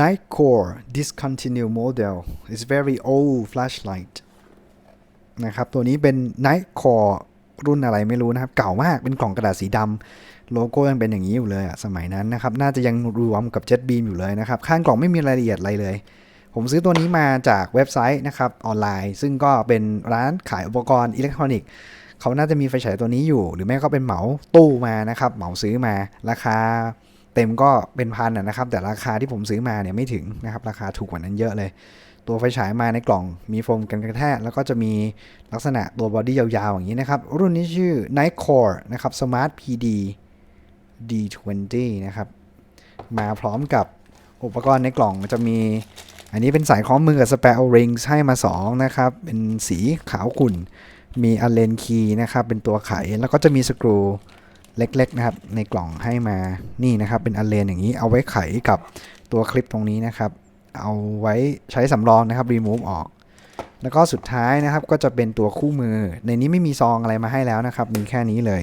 Nightcore discontinued model is very old flashlight นะครับ ตัวนี้เป็น Nightcore รุ่นอะไรไม่รู้นะครับ เก่ามากเป็นกล่องกระดาษสีดำโลโก้ยังเป็นอย่างนี้อยู่เลยอะสมัยนั้นนะครับ น่าจะยังรวมกับ Jet Beam อยู่เลยนะครับ ข้างกล่องไม่มีรายละเอียดอะไรเลย ผมซื้อตัวนี้มาจากเว็บไซต์นะครับออนไลน์ ซึ่งก็เป็นร้านขายอุปกรณ์อิเล็กทรอนิกส์เขาน่าจะมีไฟฉายตัวนี้อยู่ หรือไม่ก็เป็นเหมาตู้มานะครับ เหมาซื้อมา ราคา เต็มก็เป็นพันนะครับ แต่ราคาที่ผมซื้อมาเนี่ยไม่ถึงนะครับ ราคาถูกกว่านั้นเยอะเลย ตัวไฟฉายมาในกล่องมีโฟมกันกระแทกแล้วก็จะมีลักษณะตัวบอดี้ยาวๆ อย่างนี้นะครับ รุ่นนี้ชื่อ Nightcore นะครับ Smart PD D20 นะครับ มาพร้อมกับอุปกรณ์ในกล่องจะมี อันนี้เป็นสายคล้องมือกับ Spare Rings ให้มา 2 นะครับ เป็นสีขาวขุ่น มีอัลเลนคีย์นะครับ เป็นตัวไข แล้วก็จะมีสกรู เล็กๆนะครับ ในกล่องให้มานี่นะครับ เป็นอัลเลนอย่างนี้เอาไว้ไขกับตัวคลิปตรงนี้นะครับ เอาไว้ใช้สำรองนะครับ remove ออก แล้วก็สุดท้ายนะครับก็จะเป็นตัวคู่มือ ในนี้ไม่มีซองอะไรมาให้แล้วนะครับ มีแค่นี้เลย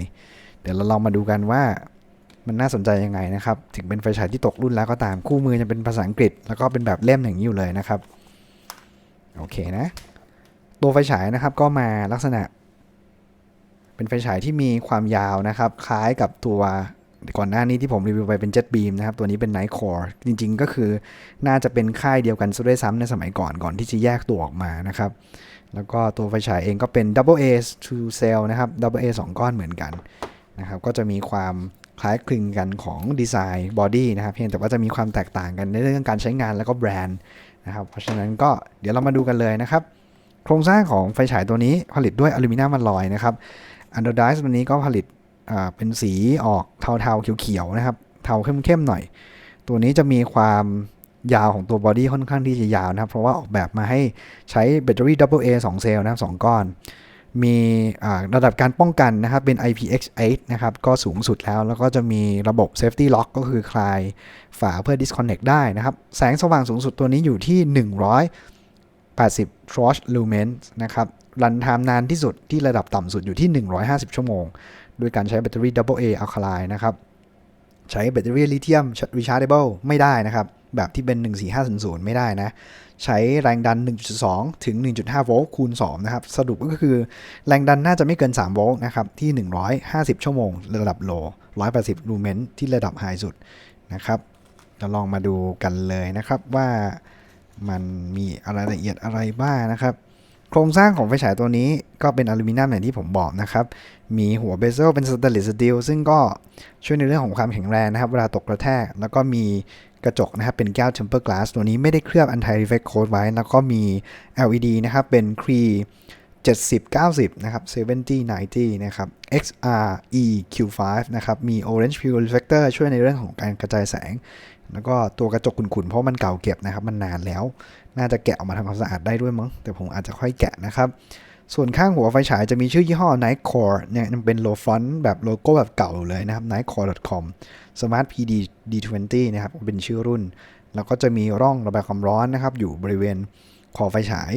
เดี๋ยวเราลองมาดูกันว่ามันน่าสนใจยังไงนะครับ ถึงเป็นไฟฉายที่ตกรุ่นแล้วก็ตามคู่มือจะเป็นภาษาอังกฤษ แล้วก็เป็นแบบเล่มอย่างนี้อยู่เลยนะครับ โอเคนะ ตัวไฟฉายนะครับก็มาลักษณะ เป็นไฟฉายที่มีความยาวนะครับ คล้ายกับตัวก่อนหน้านี้ที่ผมรีวิวไปเป็น Jet Beam นะครับ ตัวนี้เป็น Night Core จริงๆ ก็คือน่าจะเป็นค่ายเดียวกันซะด้วยซ้ำในสมัยก่อนก่อนที่จะแยกตัวออกมานะครับ แล้วก็ตัวไฟฉายเองก็เป็น Double A to cell นะครับ Double A 2 ก้อนเหมือนกันนะครับ ก็จะมีความคล้ายคลึงกันของดีไซน์บอดี้นะครับ เพียงแต่ว่าจะมีความแตกต่างกันในเรื่องการใช้งานแล้วก็แบรนด์นะครับ เพราะฉะนั้นก็เดี๋ยวเรามาดูกันเลยนะครับ โครงสร้างของไฟฉายตัวนี้ผลิตด้วยอลูมิเนียมมันลอยนะครับ อันโดไดส์ตัวนี้ก็ผลิตเป็นสีออกเทาๆเขียวๆนะครับ เทาเข้มๆหน่อย ตัวนี้จะมีความยาวของตัวบอดี้ค่อนข้างที่จะยาวนะครับ เพราะว่าออกแบบมาให้ใช้แบตเตอรี่ Double A 2 เซลล์นะครับ 2 ก้อน มีระดับการป้องกันนะครับ เป็น IPX8 นะครับ ก็สูงสุดแล้ว แล้วก็จะมีระบบ Safety Lock ก็คือคลายฝาเพื่อ disconnect ได้นะครับ แสงสว่างสูงสุดตัวนี้อยู่ที่ 180 torch lumens นะครับ รันไทม์นานที่สุดที่ระดับต่ำสุดอยู่ที่ 150 ชั่วโมง ด้วยการใช้แบตเตอรี่ Double A Alkaline นะครับ ใช้แบตเตอรี่ลิเธียม rechargeable ไม่ได้นะครับ แบบที่เป็น 14500 ไม่ได้นะ ใช้แรงดัน 1.2 ถึง 1.5 โวลต์คูณ 2 นะครับ สรุปก็คือแรงดันน่าจะไม่เกิน 3 โวลต์นะครับ ที่ 150 ชั่วโมง ระดับโล 180 ลูเมนที่ระดับไฮสุดนะครับเราลองมาดูกันเลยนะครับว่ามันมีอะไรละเอียดอะไรบ้างนะครับ โครงสร้างของไฟฉายตัวนี้ก็เป็นอลูมิเนียมอย่างที่ผมบอกนะครับ มีหัวเบเซลเป็นสแตนเลสสตีลซึ่งก็ช่วยในเรื่องของความแข็งแรงนะครับ เวลาตกกระแทก แล้วก็มีกระจกนะครับ เป็นแก้ว temper glass ตัวนี้ไม่ได้เคลือบ anti reflect coat ไว้ แล้วก็มี LED นะครับ เป็น Cree 70 90 นะครับ70 90 นะครับ XRE Q5 นะครับ มี orange pure reflector ช่วยในเรื่องของการกระจายแสง แล้วก็ตัวกระจกขุ่นๆเพราะมันเก่าเก็บนะครับ มันนานแล้ว น่าจะแกะออกมาทำความสะอาดได้ด้วยมั้ง แต่ผมอาจจะค่อยแกะนะครับ ส่วนข้างหัวไฟฉายจะมีชื่อยี่ห้อ Nightcore เนี่ยมันเป็นโลฟอนต์แบบโลโก้แบบเก่าเลยนะครับ nightcore.com Smart PD D20 นะครับเป็นชื่อรุ่น แล้วก็จะมีร่องระบายความร้อนนะครับ อยู่บริเวณคอไฟฉาย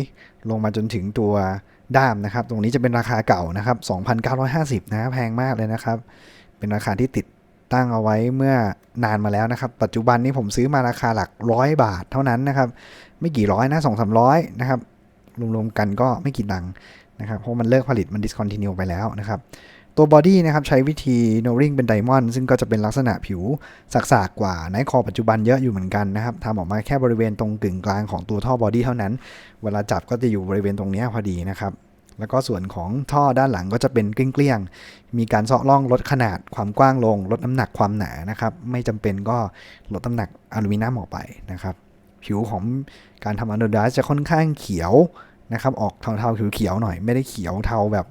ลงมาจนถึงตัวด้ามนะครับ ตรงนี้จะเป็นราคาเก่านะครับ 2,950นะแพงมากเลยนะครับ เป็นราคาที่ติด ตั้งเอาไว้เมื่อนานมาแล้วนะครับ ปัจจุบันนี้ผมซื้อมาราคาหลักร้อยบาทเท่านั้นนะครับ ไม่กี่ร้อยนะสองสามร้อยนะครับ รวมๆกันก็ไม่กี่ตังค์นะครับ เพราะมันเลิกผลิตมัน discontinue ไปแล้วนะครับ ตัวบอดี้นะครับใช้วิธี knowing เป็นไดมอนด์ซึ่งก็จะเป็นลักษณะผิวสักๆกว่าไนคอปัจจุบันเยอะอยู่เหมือนกันนะครับทำออกมาแค่บริเวณตรงกึ่งกลางของตัวท่อบอดี้เท่านั้น เวลาจับก็จะอยู่บริเวณตรงนี้พอดีนะครับ แล้วก็ส่วนของท่อด้านหลังก็จะเป็นเกลี้ยงๆ มีการเซาะร่องลดขนาดความกว้างลง ลดน้ำหนักความหนานะครับ ไม่จำเป็นก็ลดน้ำหนักอลูมิเนียมออกไปนะครับ ผิวของการทำอันโดดาจะค่อนข้างเขียวนะครับ ออกเทาๆเขียวๆหน่อย ไม่ได้เขียวเทาแบบ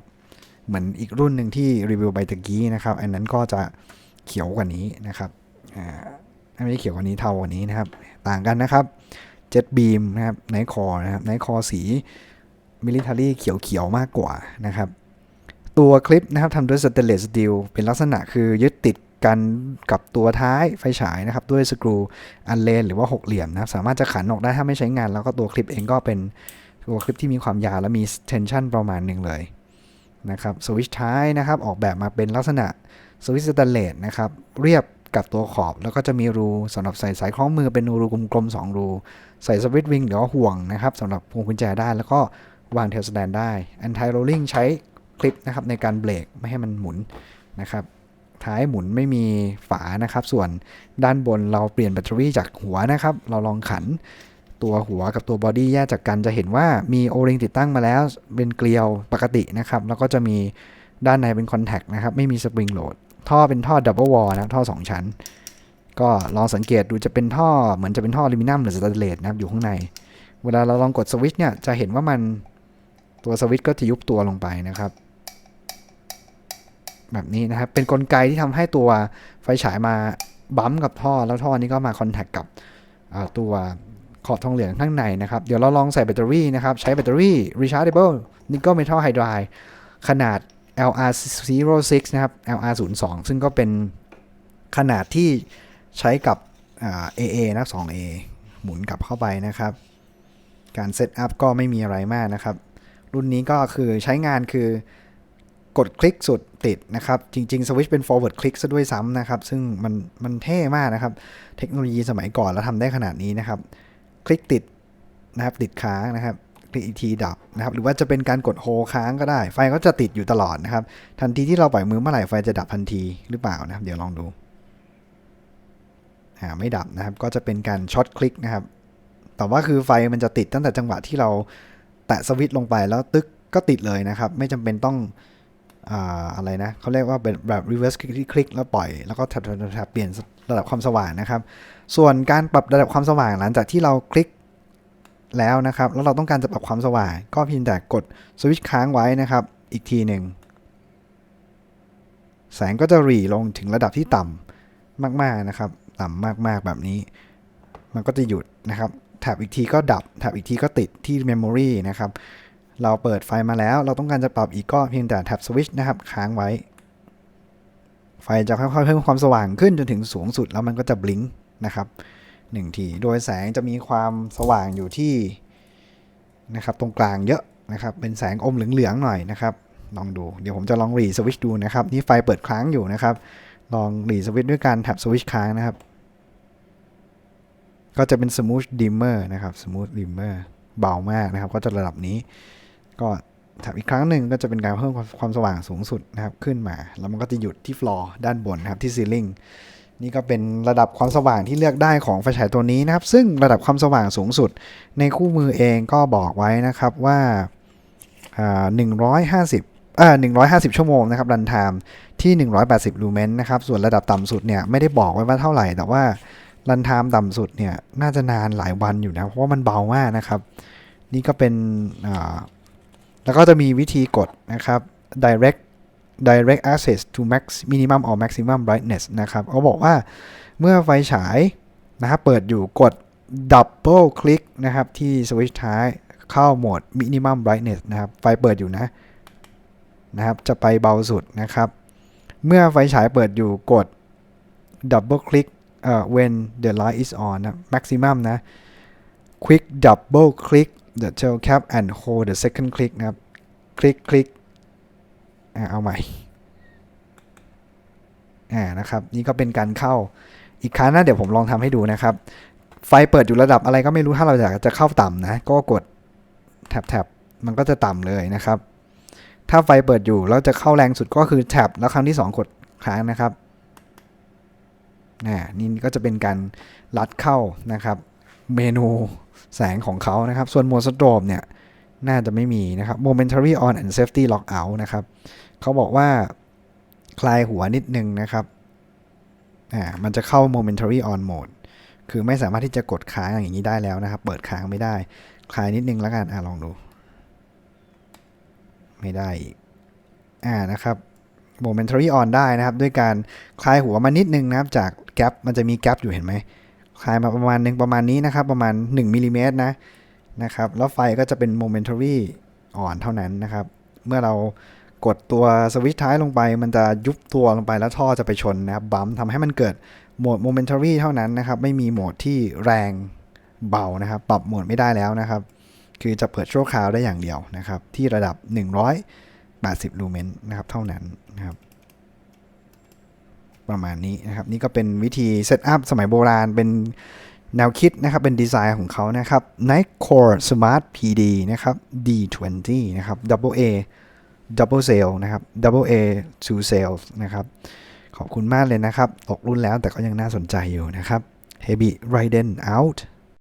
เหมือนอีกรุ่นหนึ่งที่รีวิวไปตะกี้นะครับ อันนั้นก็จะเขียวกว่านี้นะครับ อ่า ไม่ได้เขียวกว่านี้เทากว่านี้นะครับ ต่างกันนะครับ เจ็ตบีมนะครับไนคอนะครับไนคอสี มิลิเ a อรี่เขียวๆมากกว่านะครับ ตัวคลิปนะครับทำด้วยสเตเลสสตีลเป็นลักษณะคือยึดติดกันกับตัวท้ายไฟฉายนะครับ ด้วยสกรูอันเลนหรือว่าหกเหลี่ยมนะครับ สามารถจะขันออกได้ถ้าไม่ใช้งาน แล้วก็ตัวคลิปเองก็เป็นตัวคลิปที่มีความยาวและมีเทนชันประมาณหนึ่งเลยนะครับสวิตช์ท้ายนะครับ ออกแบบมาเป็นลักษณะสวิตช์สแตนเลสนะครับ เรียบกับตัวขอบแล้วก็จะมีรูสำหรับใส่สายคล้องมือเป็นรูกลมๆ2รู ใส่สวิตช์วิงหรือว่าห่วงนะครับสำหรับพวงกุญแจได้แล้วก็ วางเทลสแตนได้ anti rolling ใช้คลิปนะครับในการเบรกไม่ให้มันหมุนนะครับท้ายหมุนไม่มีฝานะครับ ส่วนด้านบนเราเปลี่ยนแบตเตอรี่จากหัวนะครับ เราลองขันตัวหัวกับตัวบอดี้แยกจากกันจะเห็นว่ามีโอริงติดตั้งมาแล้ว เป็นเกลียวปกตินะครับ แล้วก็จะมีด้านในเป็นคอนแทคนะครับ ไม่มีสปริงโหลด ท่อเป็นท่อดับเบิลวอลนะท่อ 2 ชั้น ก็ลองสังเกตดูจะเป็นท่อเหมือนจะเป็นท่ออลูมิเนียมหรือสแตนเลสนะครับอยู่ข้างใน เวลาเราลองกดสวิตช์เนี่ยจะเห็นว่ามัน ตัวสวิตช์ก็จะยุบตัวลงไปนะครับ แบบนี้นะครับ เป็นกลไกที่ทำให้ตัวไฟฉายมาบั๊มกับท่อ แล้วท่อนี้ก็มาคอนแทคกับตัวขอบทองเหลืองข้างในนะครับ เดี๋ยวเราลองใส่แบตเตอรี่นะครับ ใช้แบตเตอรี่ rechargeable nickel metal hydride ขนาด LR06 นะครับ LR02 ซึ่งก็เป็นขนาดที่ใช้กับ AA นะ 2A หมุนกลับเข้าไปนะครับ การเซตอัพก็ไม่มีอะไรมากนะครับ รุ่นนี้ก็คือใช้งานคือกดคลิกสุดติดนะครับ จริงๆสวิชเป็น forward click ซะด้วยซ้ำนะครับ ซึ่งมันมันเท่มากนะครับ เทคโนโลยีสมัยก่อนแล้วทำได้ขนาดนี้นะครับ คลิกติดนะครับ ติดค้างนะครับคลิกอีกทีดับนะครับ หรือว่าจะเป็นการกดโฮค้างก็ได้ ไฟก็จะติดอยู่ตลอดนะครับ ทันทีที่เราปล่อยมือเมื่อไหร่ไฟจะดับทันทีหรือเปล่านะครับ เดี๋ยวลองดูอ่าไม่ดับนะครับ ก็จะเป็นการช็อตคลิกนะครับ แต่ว่าคือไฟมันจะติดตั้งแต่จังหวะที่เรา ตะสวิตช์ลงไปแล้วตึ๊กก็ติดเลยนะครับ ไม่จำเป็นต้องออะไรนะเขาเรียกว่าเป็นแบบ reverse click คลิกแล้วปล่อย แล้วก็แทบแท็บเปลี่ยนระดับความสว่างนะครับ ส่วนการปรับระดับความสว่างหลังจากที่เราคลิกแล้วนะครับ แล้วเราต้องการจะปรับความสว่าง ก็เพียงแต่กดสวิตช์ค้างไว้นะครับ อีกทีหนึ่งแสงก็จะรีลงถึงระดับที่ต่ำมากๆนะครับ ต่ำมากๆแบบนี้ มันก็จะหยุดนะครับ แท็บอีกทีก็ดับ แท็บอีกทีก็ติดที่ Memory นะครับ เราเปิดไฟมาแล้ว เราต้องการจะปรับอีกก็เพียงแต่แท็บสวิตช์นะครับ ค้างไว้ ไฟจะค่อยๆเพิ่มความสว่างขึ้นจนถึงสูงสุดแล้วมันก็จะบลิงก์นะครับหนึ่งที โดยแสงจะมีความสว่างอยู่ที่นะครับตรงกลางเยอะนะครับ เป็นแสงอมเหลืองๆหน่อยนะครับลองดู เดี๋ยวผมจะลองรีสวิตช์ดูนะครับ นี่ไฟเปิดค้างอยู่นะครับ ลองรีสวิตช์ด้วยการแท็บสวิตช์ค้างนะครับ ก็จะเป็น smooth dimmer นะครับ smooth dimmer เบามากนะครับ ก็จะระดับนี้ ก็แท็บอีกครั้งหนึ่งก็จะเป็นการเพิ่มความสว่างสูงสุดนะครับขึ้นมา แล้วมันก็จะหยุดที่ฟลอร์ด้านบนนะครับที่ ceiling นี่ก็เป็นระดับความสว่างที่เลือกได้ของไฟฉายตัวนี้นะครับ ซึ่งระดับความสว่างสูงสุด ในคู่มือเองก็บอกไว้นะครับว่าอ่า150อ่า150 ชั่วโมงนะครับรันไทม์ที่ 180 ลูเมนนะครับ ส่วนระดับต่ำสุดเนี่ยไม่ได้บอกไว้ว่าเท่าไหร่ แต่ว่า รันไทม์ต่ำสุดเนี่ยน่าจะนานหลายวันอยู่นะ เพราะว่ามันเบามากนะครับ นี่ก็เป็นแล้วก็จะมีวิธีกดนะครับ direct direct access to max minimum or maximum brightness นะครับเขาบอกว่าเมื่อไฟฉายนะครับเปิดอยู่กด double click นะครับ ที่สวิตช์ท้ายเข้าโหมด minimum brightness นะครับ ไฟเปิดอยู่นะนะครับ จะไปเบาสุดนะครับ เมื่อไฟฉายเปิดอยู่กด double click เอ่อ when the light is on นะ maximum นะ quick double click the tail cap and hold the second click นะครับ คลิกคลิกอ่าเอาใหม่อ่านะครับ นี่ก็เป็นการเข้าอีกครั้งนะเดี๋ยวผมลองทำให้ดูนะครับ ไฟเปิดอยู่ระดับอะไรก็ไม่รู้ถ้าเราอยากจะเข้าต่ำนะ ก็กดแท็บแท็บมันก็จะต่ำเลยนะครับ ถ้าไฟเปิดอยู่แล้วจะเข้าแรงสุดก็คือแท็บแล้วครั้งที่ 2 กดค้างนะครับ อ่านี่ก็จะเป็นการลัดเข้านะครับ เมนูแสงของเขานะครับ ส่วนโหมดสโตรบเนี่ยน่าจะไม่มีนะครับ momentary on and safety lock out นะครับเขาบอกว่าคลายหัวนิดนึงนะครับอ่ามันจะเข้า momentary on mode คือไม่สามารถที่จะกดค้างอย่างนี้ได้แล้วนะครับ เปิดค้างไม่ได้ คลายนิดนึงแล้วกันอ่าลองดู ไม่ได้อีกอ่านะครับ momentary on ได้นะครับ ด้วยการคลายหัวมานิดนึงนะครับ จาก ก p มันจะมีแก p อยู่เห็นไหมคลายมาประมาณหนึ่งประมาณนี้นะครับ ประมาณ1มิลลิเมตรนะนะครับ แล้วไฟก็จะเป็น momentary อ่อนเท่านั้นนะครับ เมื่อเรากดตัวสวิตช์ท้ายลงไป มันจะยุบตัวลงไปแล้วท่อจะไปชนนะครับบัมทำให้มันเกิดโหมด momentary เท่านั้นนะครับ ไม่มีโหมดที่แรงเบานะครับ ปรับโหมดไม่ได้แล้วนะครับ คือจะเปิดชั่วคราวได้อย่างเดียวนะครับ ที่ระดับ 180 ลูเมนนะครับ เท่านั้นนะครับ ประมาณนี้นะครับ นี่ก็เป็นวิธีเซตอัพสมัยโบราณเป็นแนวคิดนะครับ เป็นดีไซน์ของเขานะครับ Night Core Smart PD นะครับ D20 นะครับ Double A Double Sale นะครับ Double A Two Sales นะครับ ขอบคุณมากเลยนะครับ ออกรุ่นแล้วแต่ก็ยังน่าสนใจอยู่นะครับ Heavy Raiden out